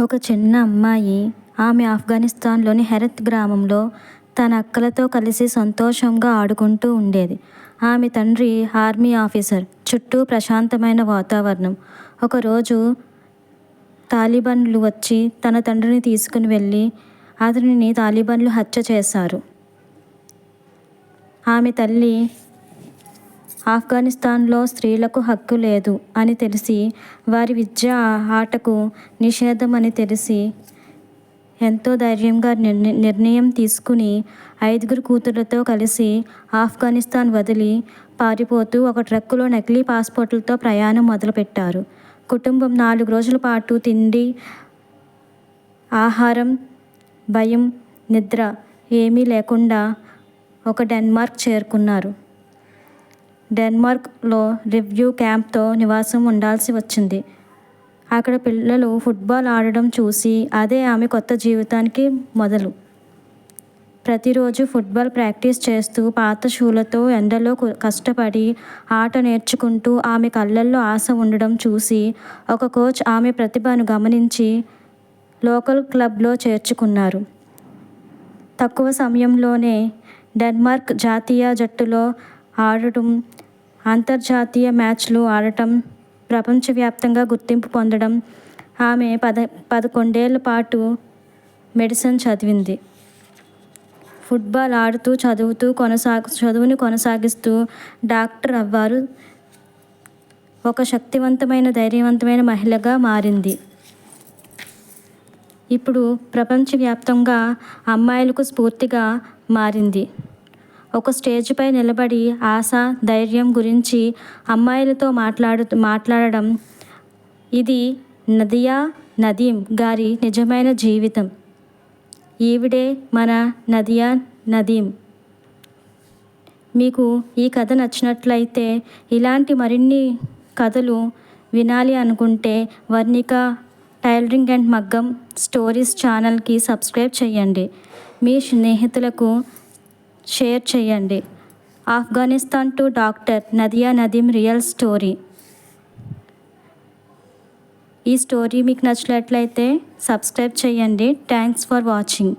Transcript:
ఒక చిన్న అమ్మాయి ఆమె ఆఫ్ఘనిస్తాన్లోని హెరత్ గ్రామంలో తన అక్కలతో కలిసి సంతోషంగా ఆడుకుంటూ ఉండేది. ఆమె తండ్రి ఆర్మీ ఆఫీసర్ చుట్టూ ప్రశాంతమైన వాతావరణం. ఒకరోజు తాలిబన్లు వచ్చి తన తండ్రిని తీసుకుని వెళ్ళి అతనిని తాలిబన్లు హత్య చేశారు. ఆమె తల్లి ఆఫ్ఘనిస్తాన్లో స్త్రీలకు హక్కు లేదు అని తెలిసి వారి విద్య ఆటకు నిషేధం అని తెలిసి ఎంతో ధైర్యంగా నిర్ణయం తీసుకుని ఐదుగురు కూతుర్లతో కలిసి ఆఫ్ఘనిస్తాన్ వదిలి పారిపోతూ ఒక ట్రక్కులో నకిలీ పాస్పోర్ట్లతో ప్రయాణం మొదలుపెట్టారు. కుటుంబం నాలుగు రోజుల పాటు తిండి ఆహారం భయం నిద్ర ఏమీ లేకుండా ఒక డెన్మార్క్ చేరుకున్నారు. డెన్మార్క్లో రివ్యూ క్యాంప్తో నివాసం ఉండాల్సి వచ్చింది. అక్కడ పిల్లలు ఫుట్బాల్ ఆడడం చూసి అదే ఆమె కొత్త జీవితానికి మొదలు. ప్రతిరోజు ఫుట్బాల్ ప్రాక్టీస్ చేస్తూ పాత షూలతో ఎండలో కష్టపడి ఆట నేర్చుకుంటూ ఆమె కళ్ళల్లో ఆశ ఉండడం చూసి ఒక కోచ్ ఆమె ప్రతిభను గమనించి లోకల్ క్లబ్లో చేర్చుకున్నారు. తక్కువ సమయంలోనే డెన్మార్క్ జాతీయ జట్టులో ఆడటం అంతర్జాతీయ మ్యాచ్లు ఆడటం ప్రపంచవ్యాప్తంగా గుర్తింపు పొందడం. ఆమె పద పదకొండేళ్ళ పాటు మెడిసిన్ చదివింది. ఫుట్బాల్ ఆడుతూ చదువుతూ కొనసాగు చదువుని కొనసాగిస్తూ డాక్టర్ అవ్వారు. ఒక శక్తివంతమైన ధైర్యవంతమైన మహిళగా మారింది. ఇప్పుడు ప్రపంచవ్యాప్తంగా అమ్మాయిలకు స్ఫూర్తిగా మారింది. ఒక స్టేజ్పై నిలబడి ఆశ ధైర్యం గురించి అమ్మాయిలతో మాట్లాడు మాట్లాడడం. ఇది నదియా నదీం గారి నిజమైన జీవితం. ఈవిడే మన నదియా నదీం. మీకు ఈ కథ నచ్చినట్లయితే ఇలాంటి మరిన్ని కథలు వినాలి అనుకుంటే వర్ణిక టైలరింగ్ అండ్ మగ్గం స్టోరీస్ ఛానల్కి సబ్స్క్రైబ్ చేయండి. మీ స్నేహితులకు షేర్ చేయండి. Afghanistan to doctor Nadia Nadeem real story. ఈ స్టోరీ మీకు నచ్చినట్లయితే సబ్స్క్రైబ్ చేయండి. Thanks for watching.